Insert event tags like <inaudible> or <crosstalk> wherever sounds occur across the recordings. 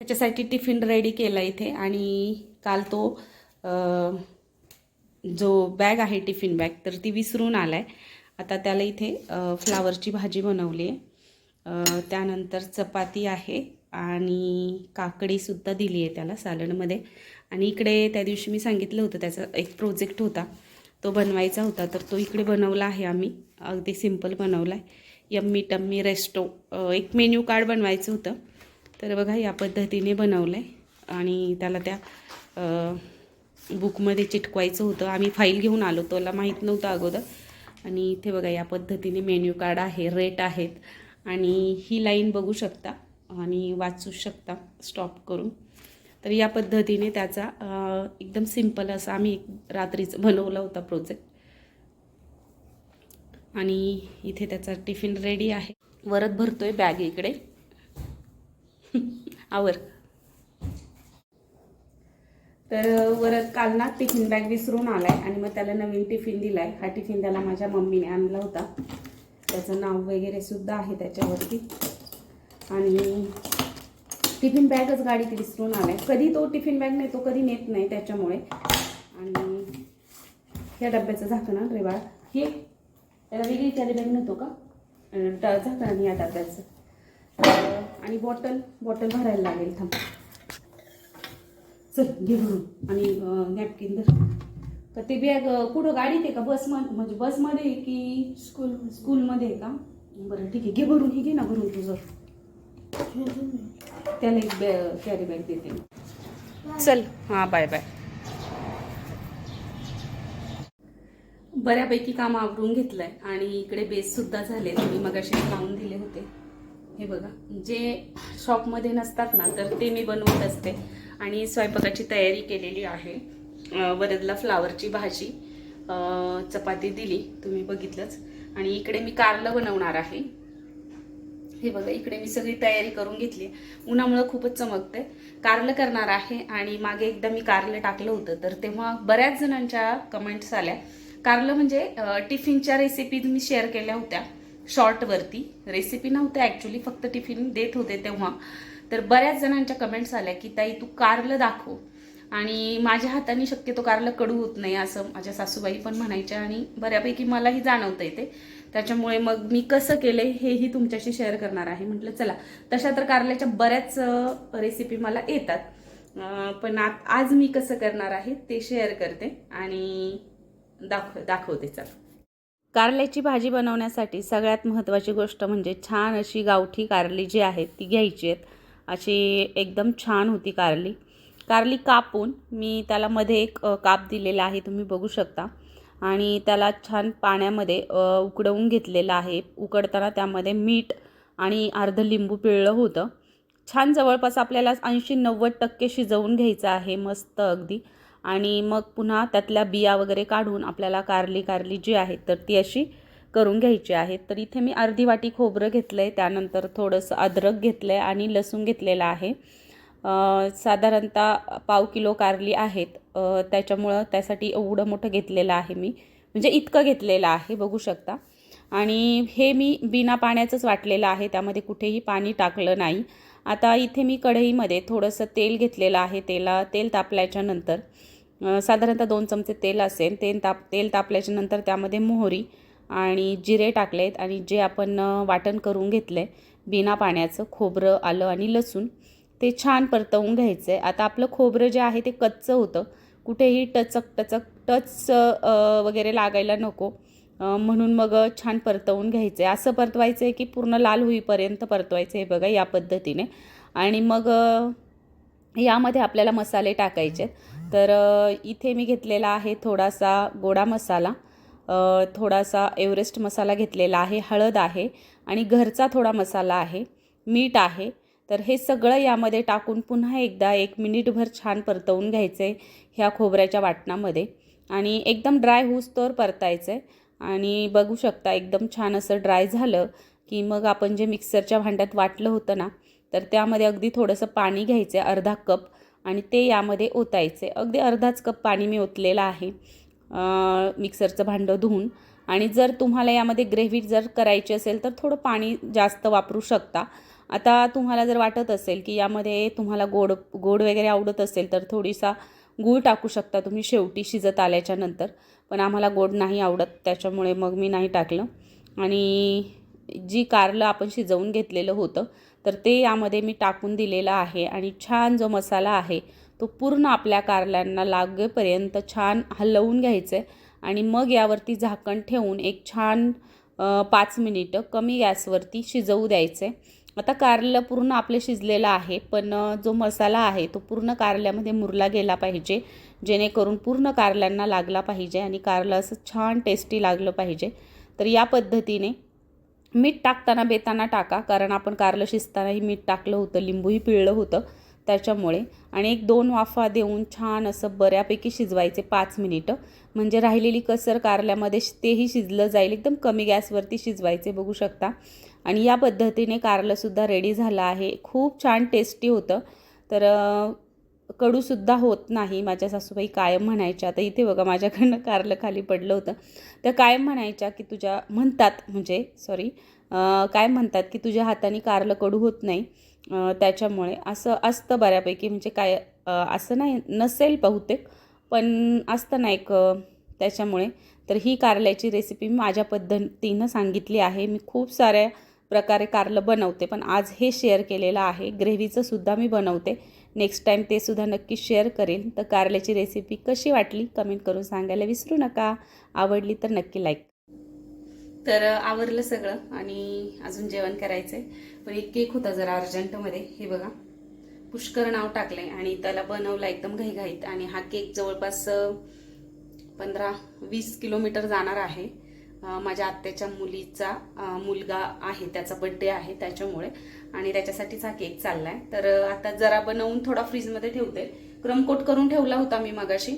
त्याच्यासाठी tiffin ready केला इथे आणि काल तो जो बॅग आहे टिफिन बॅग तर ती विसरून आला आहे आता त्याला इथे फ्लावरची भाजी बनवली आहे. त्यानंतर चपाती आहे आणि काकडीसुद्धा दिली आहे त्याला सॅलडमध्ये. आणि इकडे त्या दिवशी मी सांगितलं होतं त्याचा एक प्रोजेक्ट होता. तो बनवायचा होता तर तो इकडे बनवला आहे आम्ही. अगदी सिंपल बनवला आहे यम्मी टम्मी रेस्टो एक मेन्यू कार्ड बनवायचं होतं. तर बघा या पद्धतीने बनवलं आहे आणि त्याला त्या बुकमध्ये चिटकवायचं होतं. आम्ही फाईल घेऊन आलो त्याला माहीत नव्हतं अगोदर. आणि इथे बघा या पद्धतीने मेन्यू कार्ड आहे रेट आहेत. आणि ही लाईन बघू शकता आणि वाचू शकता. स्टॉप करून. तर या पद्धतीने त्याचा एकदम सिंपल असा आम्ही एक रात्रीच बनवला होता प्रोजेक्ट आणि इथे त्याचा टिफिन रेडी आहे. वरत भरतोय बॅग इकडे. <laughs> आवर. तर वरत काल ना टिफिन बॅग विसरून आलाय आणि मग त्याला नवीन टिफिन दिलाय. हा टिफिन त्याला माझ्या मम्मीने आणला होता. त्याचं नाव वगैरे सुद्धा आहे त्याच्यावरती. आणि टिफिन बॅगच गाडीत विसरून आलाय. कधी तो टिफिन बॅग नेतो कधी नेत नाही त्याच्यामुळे. आणि या डब्याचं झाकणं रेवाळ हे त्याला वेगळी कॅरी बॅग नव्हतो का? अं, झाकण या डब्याचं. आणि बॉटल बॉटल भरायला लागेल थांब. चल घे भरून. आणि नॅपकिन धर तर ते बॅग कुठं गाडीत आहे का? बसमध्ये म्हणजे बसमध्ये की स्कूल स्कूलमध्ये आहे का? बरं ठीक आहे. घे भरून हे घे ना भरून तुझं. त्याला एक बॅ कॅरी बॅग देते चल. हां बाय बाय बऱ्यापैकी काम आवरून घेतलंय. आणि इकडे बेस सुद्धा झाले मग असे लावून दिले होते. हे बघा जे शॉपमध्ये नसतात ना तर ते मी बनवत असते. आणि स्वयंपाकाची तयारी केलेली आहे. वरदला फ्लावरची भाजी चपाती दिली तुम्ही बघितलंच. आणि इकडे मी कारलं बनवणार आहे. हे बघा इकडे मी सगळी तयारी करून घेतली. उन्हामुळं खूपच चमकते कारलं करणार आहे आणि मागे एकदा मी कारलं टाकलं होतं तर तेव्हा बऱ्याच जणांच्या कमेंट्स आल्या. कारलं म्हणजे टिफिनच्या रेसिपी मी शेअर केल्या होत्या. शॉर्टवरती. रेसिपी नव्हत्या ॲक्च्युली फक्त टिफिन देत होते तेव्हा. तर बऱ्याच जणांच्या कमेंट्स आल्या की ताई तू कारलं दाखव. आणि माझ्या हाताने शक्यतो कारलं कडू होत नाही असं माझ्या सासूबाई पण म्हणायच्या आणि बऱ्यापैकी मलाही जाणवतं येते त्याच्यामुळे मग मी कसं केलंय हेही तुमच्याशी शेअर करणार आहे. म्हटलं चला तशा तर कारल्याच्या बऱ्याच रेसिपी मला येतात. पण आज मी कसं करणार आहे ते शेअर करते आणि दाखव दाखवते चला. कारल्याची भाजी बनवण्यासाठी सगळ्यात महत्त्वाची गोष्ट म्हणजे छान अशी गावठी कारली जी आहे ती घ्यायची आहेत. अशी एकदम छान होती कारली. कारली कापून मी त्याला मध्ये एक काप दिलेला आहे तुम्ही बघू शकता. आणि त्याला छान पाण्यामध्ये उकडवून घेतलेलं आहे. उकडताना त्यामध्ये मीठ आणि अर्ध लिंबू पिळलं होतं. छान जवळपास आपल्याला ऐंशी नव्वद टक्के शिजवून घ्यायचं आहे मस्त अगदी. आणि मग पुन्हा त्यातल्या बिया वगैरे काढून आपल्याला कारली कारली जी आहे तर ती अशी करून घ्यायची आहे तर इथे मी अर्धी वाटी खोबरं घेतलं आहे त्यानंतर थोडंसं अद्रक घेतलं आहे आणि लसूण घेतलेलं आहे. साधारणतः पाव किलो कारली आहेत. त्याच्यामुळं त्यासाठी एवढं मोठं घेतलेलं आहे मी. म्हणजे इतकं घेतलेलं आहे बघू शकता. आणि हे मी बिना पाण्याचंच वाटलेलं आहे त्यामध्ये कुठेही पाणी टाकलं नाही. आता इथे मी कढईमध्ये थोडंसं तेल घेतलेलं आहे तेला तेल तापल्याच्या नंतर. साधारणतः दोन चमचे तेल असेल तेल ताप तेल तापल्याच्या नंतर त्यामध्ये मोहरी आणि जिरे टाकलेत आणि जे आपण वाटण करून घेतलं आहे बिना पाण्याचं खोबरं आलं आणि लसूण ते छान परतवून घ्यायचं आहे आता आपलं खोबरं जे आहे ते कच्चं होतं. कुठेही टचक टचक टच वगैरे लागायला नको. म्हणून मग छान परतवून घ्यायचं. आहे असं परतवायचं आहे की पूर्ण लाल होईपर्यंत परतवायचं आहे बघा या पद्धतीने. आणि मग यामध्ये आपल्याला मसाले टाकायचे तर इथे मी घेतलेला आहे थोडासा गोडा मसाला. थोडासा एव्हरेस्ट मसाला घेतलेला आहे. हळद आहे आणि घरचा थोडा मसाला आहे. मीठ आहे. तर हे सगळं यामध्ये टाकून पुन्हा एकदा एक मिनिटभर छान परतवून घ्यायचं आहे ह्या खोबऱ्याच्या वाटणामध्ये. आणि एकदम ड्राय होऊस्तोवर परतायचं आहे आणि बघू शकता एकदम छान असं ड्राय झालं की मग आपण जे मिक्सरच्या भांड्यात वाटलं होतं ना तर त्यामध्ये अगदी थोडंसं पाणी घ्यायचं आहे अर्धा कप आणि ते यामध्ये ओतायचं. आहे अगदी अर्धाच कप पाणी मी ओतलेलं आहे मिक्सरचं भांडं धुवून. आणि जर तुम्हाला यामध्ये ग्रेव्ही जर करायची असेल तर थोडं पाणी जास्त वापरू शकता. आता तुम्हाला जर वाटत असेल की यामध्ये तुम्हाला गोड गोड वगैरे आवडत असेल तर थोडीसा गूळ टाकू शकता तुम्ही शेवटी शिजत आल्याच्यानंतर. पण आम्हाला गोड नाही आवडत त्याच्यामुळे मग मी नाही टाकलं. आणि जी कारलं आपण शिजवून घेतलेलं होतं तर ते यामध्ये मी टाकून दिलेलं आहे. आणि छान जो मसाला आहे तो पूर्ण आपल्या कारल्यांना लागेपर्यंत छान हलवून घ्यायचं आहे आणि मग यावरती झाकण ठेवून एक छान पाच मिनिटं कमी गॅसवरती शिजवू द्यायचं आहे आता कारलं पूर्ण आपलं शिजलेलं आहे पण जो मसाला आहे तो पूर्ण कारल्यामध्ये मुरला गेला पाहिजे जेणेकरून पूर्ण कारल्यांना लागला पाहिजे आणि कारलं असं छान टेस्टी लागलं पाहिजे. तर या पद्धतीने मीठ टाकताना बेताना टाका कारण आपण कारलं शिजतानाही मीठ टाकलं होतं लिंबूही पिळलं होतं. त्याच्यामुळे. आणि एक दोन वाफा देऊन छान असं बऱ्यापैकी शिजवायचे पाच मिनिटं. म्हणजे राहिलेली कसर कारल्यामध्ये तेही शिजलं जाईल. एकदम कमी गॅसवरती शिजवायचे बघू शकता. आणि या पद्धतीने कारलंसुद्धा रेडी झालं आहे. खूप छान टेस्टी होतं. तर कडूसुद्धा होत नाही. माझ्या सासूबाई कायम म्हणायच्या. आता इथे बघा माझ्याकडनं कारलं खाली पडलं होतं. त्या कायम म्हणायच्या की तुझ्या म्हणतात म्हणजे सॉरी काय म्हणतात की तुझ्या हाताने कारलं कडू होत नाही. त्याच्यामुळे असं असतं बऱ्यापैकी. म्हणजे काय असं नाही नसेल बहुतेक पण असतं ना एक त्याच्यामुळे. तर ही कारल्याची रेसिपी मी माझ्या पद्धतीनं सांगितली आहे. मी खूप साऱ्या प्रकारे कारलं बनवते पण आज हे शेअर केलेलं आहे. ग्रेव्हीचं सुद्धा मी बनवते. नेक्स्ट टाईम ते सुद्धा नक्की शेअर करेन. तर कारल्याची रेसिपी कशी वाटली? कमेंट करून सांगायला विसरू नका. आवडली तर नक्की लाईक तर आवरलं सगळं आणि अजून जेवण करायचं आहे पण एक केक होता जरा अर्जंटमध्ये हे बघा. पुष्कर नाव टाकलंय आणि त्याला बनवला एकदम घाईघाईत आणि हा केक जवळपास पंधरा वीस किलोमीटर जाणार आहे. माझ्या आत्याच्या मुलीचा मुलगा आहे त्याचा बड्डे आहे त्याच्यामुळे. आणि त्याच्यासाठीच हा केक चाललाय. तर आता जरा बनवून थोडा फ्रीजमध्ये ठेवते. क्रमकोट करून ठेवला होता मी मगाशी.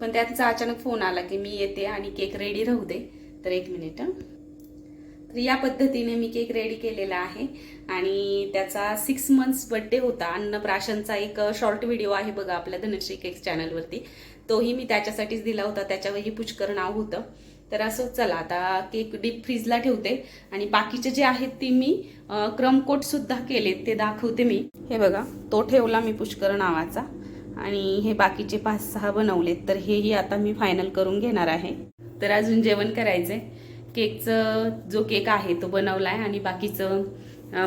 पण त्याचा अचानक फोन आला की मी येते आणि केक रेडी राहू दे. तर एक मिनिट तर या पद्धतीने मी केक रेडी केलेला आहे. आणि त्याचा सिक्स मंथ्स बड्डे होता. अन्नप्राशनचा एक शॉर्ट व्हिडिओ आहे बघा आपल्या धनश्री केक्स चॅनलवरती तोही मी त्याच्यासाठीच दिला होता. त्याच्यावरही पुष्कर नाव होतं. तर असं चला आता केक डीप फ्रीजला ठेवते. आणि बाकीचे जे आहेत ते मी क्रमकोटसुद्धा सुद्धा केलेत. ते दाखवते मी. हे बघा तो ठेवला मी पुष्कर नावाचा. आणि हे बाकीचे पाच सहा बनवलेत. तर हेही आता मी फायनल करून घेणार आहे. तर अजून जेवण करायचंय. केकचं जो केक आहे तो बनवला आहे आणि बाकीचं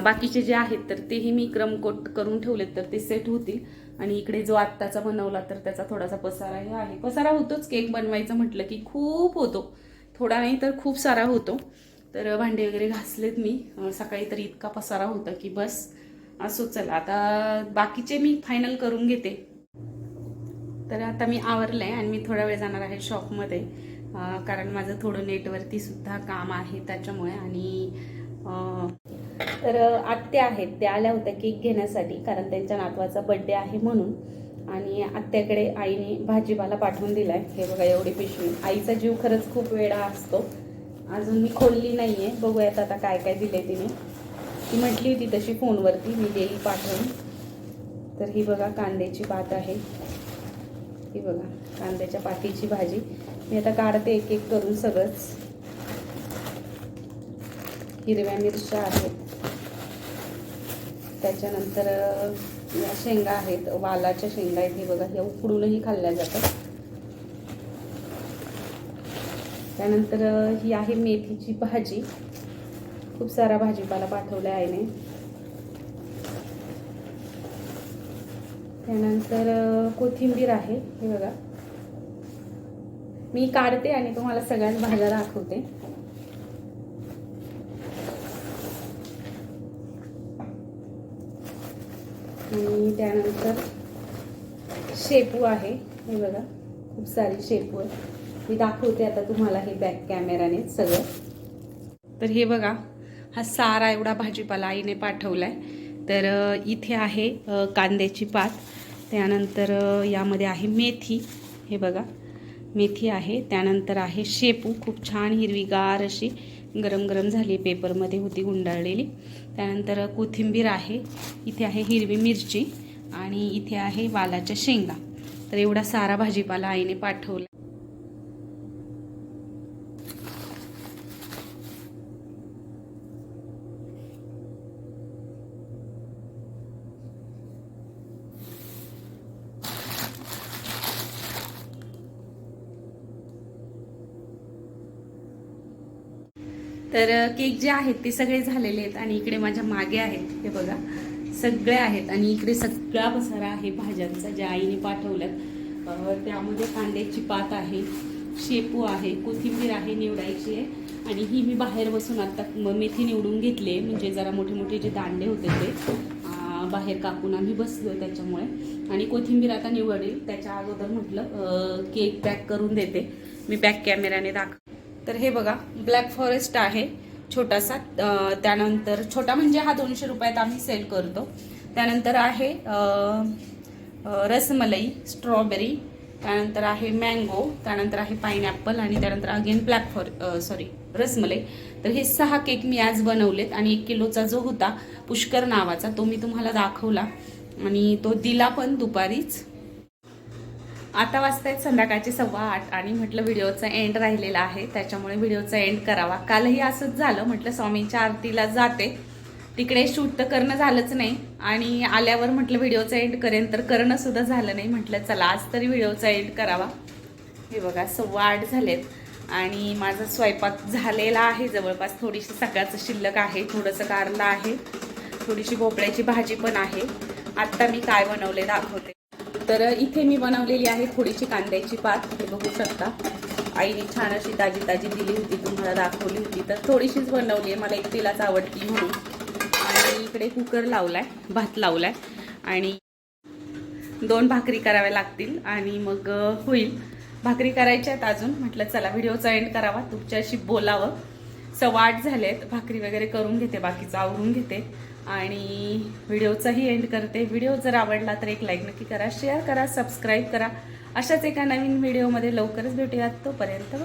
बाकीचे जे आहेत तर तेही मी क्रमकोट करून ठेवलेत तर ते सेट होतील. आणि इकडे जो आत्ताचा बनवला तर त्याचा थोडासा पसाराही आहे. पसारा होतोच केक बनवायचं म्हटलं की खूप होतो. थोडा नाही तर खूप सारा होतो. तर भांडे वगैरे घासलेत मी. सकाळी तर इतका पसारा होता की बस असो चला. आता बाकीचे मी फायनल करून घेते. तर आता मी आवरलं आहे आणि मी थोडा वेळ जाणार आहे शॉपमध्ये कारण माझं थोडं नेटवरती सुद्धा काम आहे त्याच्यामुळे आणि तर आत्या आहेत त्या आल्या होत्या केक घेण्यासाठी कारण त्यांच्या नातवाचा बड्डे आहे म्हणून. आणि आत्याकडे आईने भाजीपाला पाठवून दिला आहे हे बघा एवढी पिशवी. आईचा जीव खरंच खूप वेळा असतो. अजून मी खोलली नाही आहे बघूयात आता काय काय दिले तिने. ती म्हटली होती तशी फोनवरती मी देईल पाठवून. तर ही बघा कांद्याची पात आहे. ही बघा कांद्याच्या पातीची भाजी. मी आता काढते एक एक करून सगळंच. हिरव्या मिरच्या आहेत. त्याच्यानंतर या शेंगा आहेत. वालाच्या शेंगा आहेत. हे बघा ह्या उकडूनही खाल्ल्या जातात. त्यानंतर ही आहे मेथीची भाजी. खूप सारा भाजीपाला पाठवला आईने. त्यानंतर कोथिंबीर आहे. हे बघा. मी काढते आणि तुम्हाला सगळ्यात भाज्या दाखवते. आणि त्यानंतर शेपू आहे. हे बघा खूप सारी शेपू आहे मी दाखवते आता तुम्हाला हे बॅक कॅमेराने सगळं. तर हे बघा हा सारा एवढा भाजीपाला आईने पाठवला आहे तर इथे आहे कांद्याची पात. त्यानंतर यामध्ये आहे मेथी. हे बघा मेथी आहे त्यानंतर आहे शेपू. खूप छान हिरवीगार अशी गरम गरम झाली पेपरमध्ये होती गुंडाळलेली. त्यानंतर कोथिंबीर आहे इथे आहे हिरवी मिरची आणि इथे आहे वालाच्या शेंगा. तर एवढा सारा भाजीपाला आईने पाठवला. तर केक जे आहेत ते सगळे झालेले आहेत आणि इकडे माझ्या मागे आहेत. हे बघा सगळे आहेत आणि इकडे सगळा पसारा आहे भाज्यांचा ज्या आईने पाठवल्यात. त्यामध्ये कांद्याची पात आहे शेपू आहे कोथिंबीर आहे निवडायची आहे. आणि ही मी बाहेर बसून आता म- मेथी निवडून घेतली आहे. म्हणजे जरा मोठे मोठे जे दांडे होते ते बाहेर कापून आम्ही बसलो त्याच्यामुळे. आणि कोथिंबीर आता निवडेल. त्याच्या अगोदर म्हटलं केक पॅक करून देते. मी बॅक कॅमेऱ्याने दाखव तर हे बघा ब्लॅक फॉरेस्ट आहे छोटासा. त्यानंतर छोटा म्हणजे हा दोनशे रुपयात आम्ही सेल करतो. त्यानंतर आहे रसमलई स्ट्रॉबेरी त्यानंतर आहे मँगो त्यानंतर आहे पायनॲपल आणि त्यानंतर again black for sorry rasmalai. तर हे सहा केक मी आज बनवलेत आणि एक किलोचा जो होता पुष्कर नावाचा तो मी तुम्हाला दाखवला. आणि तो दिला पण दुपारीच. आता वाजतायत संध्याकाळचे सव्वा आठ आणि म्हटलं व्हिडिओचा एंड राहिलेला आहे. त्याच्यामुळे व्हिडिओचा एंड करावा. कालही असंच झालं. म्हटलं स्वामींच्या आरतीला जाते. तिकडे शूट तर करणं झालंच नाही. आणि आल्यावर म्हटलं व्हिडिओचा एंड करेन तर करणं सुद्धा झालं नाही. म्हटलं चला आज तरी व्हिडिओचा एंड करावा. हे बघा सव्वा आठ झालेत. आणि माझा स्वयंपाक झालेला आहे. जवळपास थोडीशी सकाळचं शिल्लक आहे. थोडंसं कारलं आहे. थोडीशी भोपळ्याची भाजी पण आहे. आत्ता मी काय बनवले दाखवते. तर इथे मी बनवलेली आहे थोडीशी कांद्याची पात. हे बघू शकता. आईने छान अशी ताजी ताजी दिली होती तुम्हाला दाखवली होती. तर थोडीशीच बनवली आहे. मला एकटीलाच आवडती म्हणून. आणि इकडे कुकर लावलाय भात लावलाय. आणि दोन भाकरी कराव्या लागतील आणि मग होईल. भाकरी करायच्या आहेत अजून. म्हटलं चला व्हिडिओचा एंड करावा. तुमच्याशी बोलावं. सव्वा आठ झालेत. भाकरी वगैरे करून घेते बाकीचं आवरून घेते. आणि व्हिडिओचाही एंड करते. व्हिडिओ जर आवडला तर एक लाईक नक्की करा शेअर करा सबस्क्राईब करा. अशाच एका नवीन व्हिडिओमध्ये लवकरच भेटूयात. तोपर्यंत